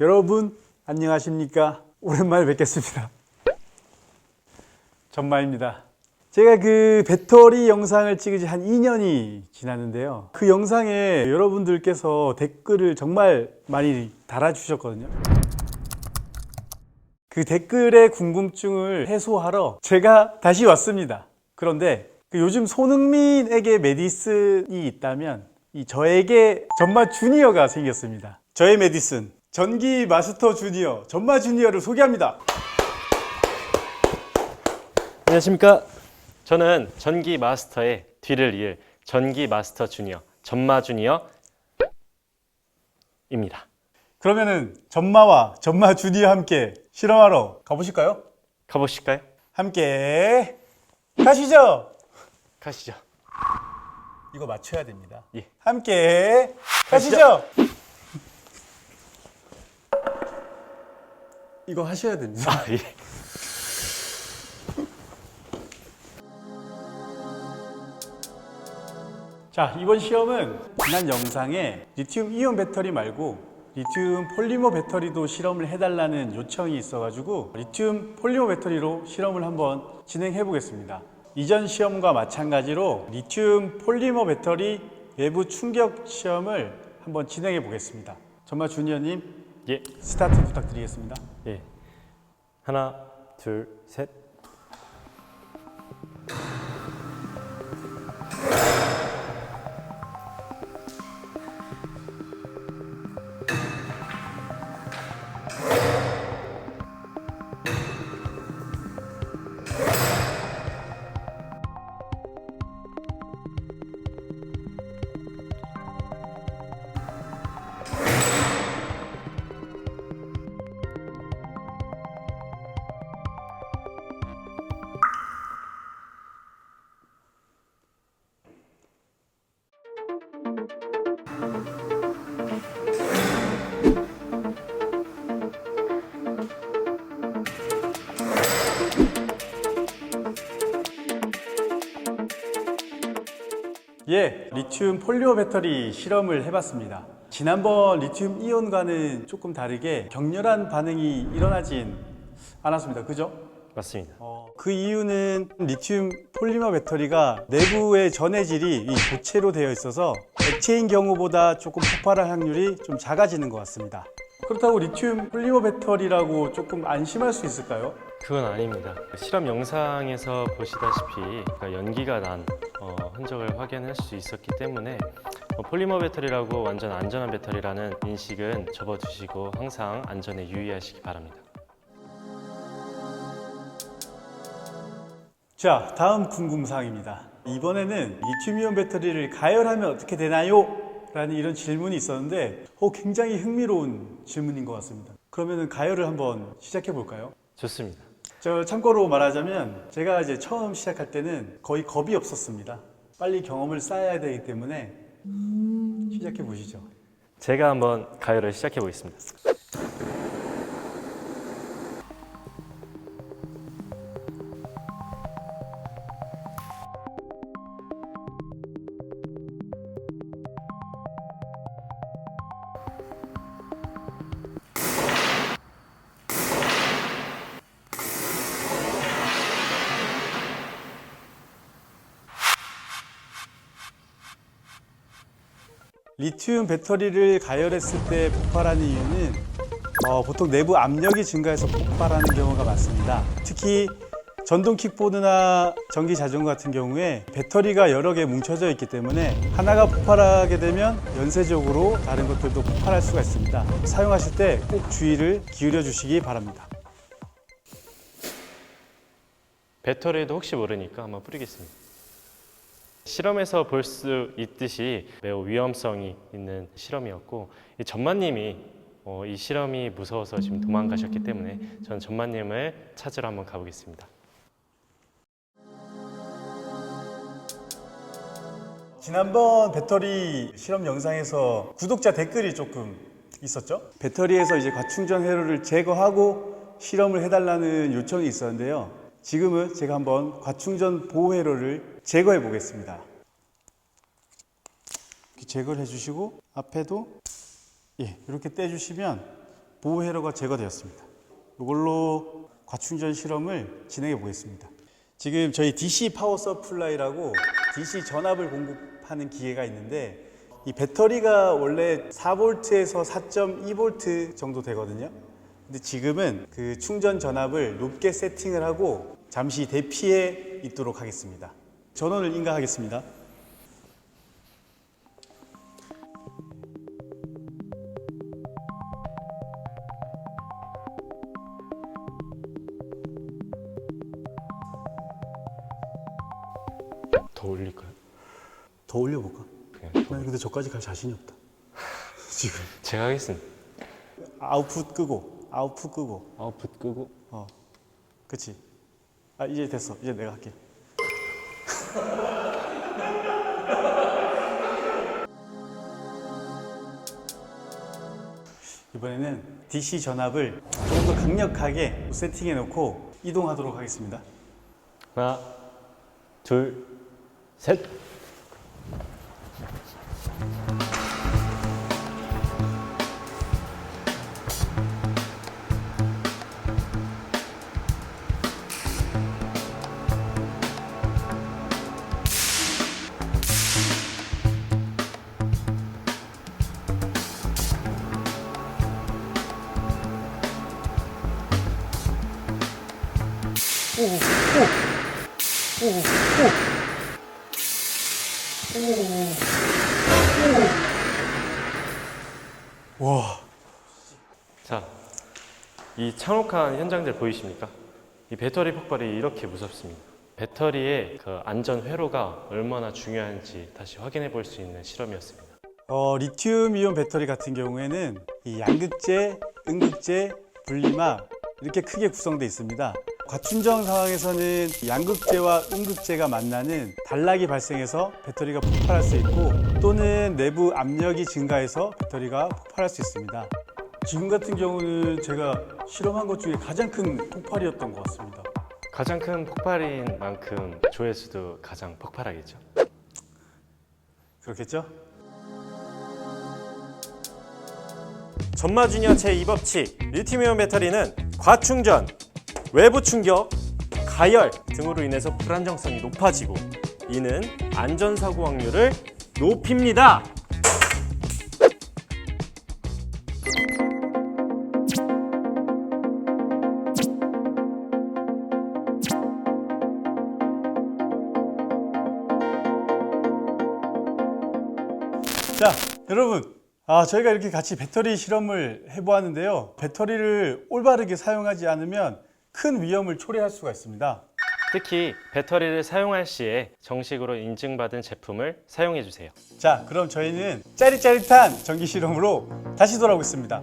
여러분 안녕하십니까? 오랜만에 뵙겠습니다. 전마입니다. 제가 그 배터리 영상을 찍은 지 한 2년이 지났는데요. 그 영상에 여러분들께서 댓글을 정말 많이 달아주셨거든요. 그 댓글의 궁금증을 해소하러 제가 다시 왔습니다. 그런데 그 요즘 손흥민에게 메디슨이 있다면 이 저에게 전마 주니어가 생겼습니다. 저의 메디슨 전기 마스터 주니어 전마 주니어를 소개합니다. 안녕하십니까. 저는 전기 마스터의 뒤를 이을 전기 마스터 주니어, 전마 주니어입니다. 그러면은 전마와 전마 주니어 함께 실험하러 가보실까요? 가보실까요? 함께 가시죠. 가시죠. 이거 맞춰야 됩니다. 예. 함께 가시죠. 이거 하셔야 됩니다. 아, 예. 자, 이번 시험은 지난 영상에 리튬 이온 배터리 말고 리튬 폴리머 배터리도 실험을 해달라는 요청이 있어가지고 리튬 폴리머 배터리로 실험을 한번 진행해 보겠습니다. 이전 시험과 마찬가지로 리튬 폴리머 배터리 외부 충격 시험을 한번 진행해 보겠습니다. 전마 주니어님 예. 스타트 부탁드리겠습니다. 예. 하나, 둘, 셋. 예, 리튬 폴리오 배터리 실험을 해봤습니다. 지난번 리튬 이온과는 조금 다르게 격렬한 반응이 일어나진 않았습니다. 그죠? 맞습니다. 어, 그 이유는 리튬 폴리머 배터리가 내부의 전해질이 이 고체로 되어 있어서 액체인 경우보다 조금 폭발할 확률이 좀 작아지는 것 같습니다. 그렇다고 리튬 폴리머 배터리라고 조금 안심할 수 있을까요? 그건 아닙니다. 실험 영상에서 보시다시피 그러니까 연기가 난 어, 흔적을 확인할 수 있었기 때문에 어, 폴리머 배터리라고 완전 안전한 배터리라는 인식은 접어두시고 항상 안전에 유의하시기 바랍니다. 자, 다음 궁금사항입니다. 이번에는 리튬이온 배터리를 가열하면 어떻게 되나요? 라는 이런 질문이 있었는데 어, 굉장히 흥미로운 질문인 것 같습니다. 그러면 가열을 한번 시작해 볼까요? 좋습니다. 저 참고로 말하자면 제가 이제 처음 시작할 때는 거의 겁이 없었습니다. 빨리 경험을 쌓아야 되기 때문에 시작해 보시죠. 제가 한번 가열을 시작해 보겠습니다. 리튬 배터리를 가열했을 때 폭발하는 이유는 어, 보통 내부 압력이 증가해서 폭발하는 경우가 많습니다. 특히 전동 킥보드나 전기 자전거 같은 경우에 배터리가 여러 개 뭉쳐져 있기 때문에 하나가 폭발하게 되면 연쇄적으로 다른 것들도 폭발할 수가 있습니다. 사용하실 때 꼭 주의를 기울여 주시기 바랍니다. 배터리에도 혹시 모르니까 한번 뿌리겠습니다. 실험에서 볼 수 있듯이 매우 위험성이 있는 실험이었고 이 전마님이 어, 이 실험이 무서워서 지금 도망가셨기 때문에 전 전마님을 찾으러 한번 가보겠습니다. 지난번 배터리 실험 영상에서 구독자 댓글이 조금 있었죠? 배터리에서 이제 과충전 회로를 제거하고 실험을 해달라는 요청이 있었는데요. 지금은 제가 한번 과충전 보호 회로를 제거해 보겠습니다. 제거를 해주시고 앞에도 예 이렇게 떼주시면 보호 회로가 제거되었습니다. 이걸로 과충전 실험을 진행해 보겠습니다. 지금 저희 DC 파워 서플라이라고 DC 전압을 공급하는 기계가 있는데 이 배터리가 원래 4V에서 4.2V 정도 되거든요. 근데 지금은 그 충전 전압을 높게 세팅을 하고 잠시 대피해 있도록 하겠습니다. 전원을 인가하겠습니다. 더 올릴까요? 더 올려볼까? 그냥 난 근데 저까지 갈 자신이 없다. 지금 제가 하겠습니다. 아웃풋 끄고 아웃풋 끄고 아웃풋 끄고 어 그치 아 이제 됐어. 이제 내가 할게. 이번에는 DC 전압을 조금 더 강력하게 세팅해 놓고 이동하도록 하겠습니다. 하나, 둘, 셋. 와 자, 이 참혹한 현장들 보이십니까? 이 배터리 폭발이 이렇게 무섭습니다. 배터리의 그 안전 회로가 얼마나 중요한지 다시 확인해 볼 수 있는 실험이었습니다. 어, 리튬 이온 배터리 같은 경우에는 이 양극재, 음극재, 분리막 이렇게 크게 구성되어 있습니다. 과충전 상황에서는 양극재와 음극재가 만나는 단락이 발생해서 배터리가 폭발할 수 있고 또는 내부 압력이 증가해서 배터리가 폭발할 수 있습니다. 지금 같은 경우는 제가 실험한 것 중에 가장 큰 폭발이었던 것 같습니다. 가장 큰 폭발인 만큼 조회수도 가장 폭발하겠죠. 그렇겠죠? 전마 주니어 제2법칙 리튬이온 배터리는 과충전, 외부 충격, 가열 등으로 인해서 불안정성이 높아지고 이는 안전사고 확률을 높입니다. 자, 여러분. 아, 저희가 이렇게 같이 배터리 실험을 해보았는데요. 배터리를 올바르게 사용하지 않으면 큰 위험을 초래할 수가 있습니다. 특히 배터리를 사용할 시에 정식으로 인증받은 제품을 사용해 주세요. 자, 그럼 저희는 짜릿짜릿한 전기 실험으로 다시 돌아오겠습니다.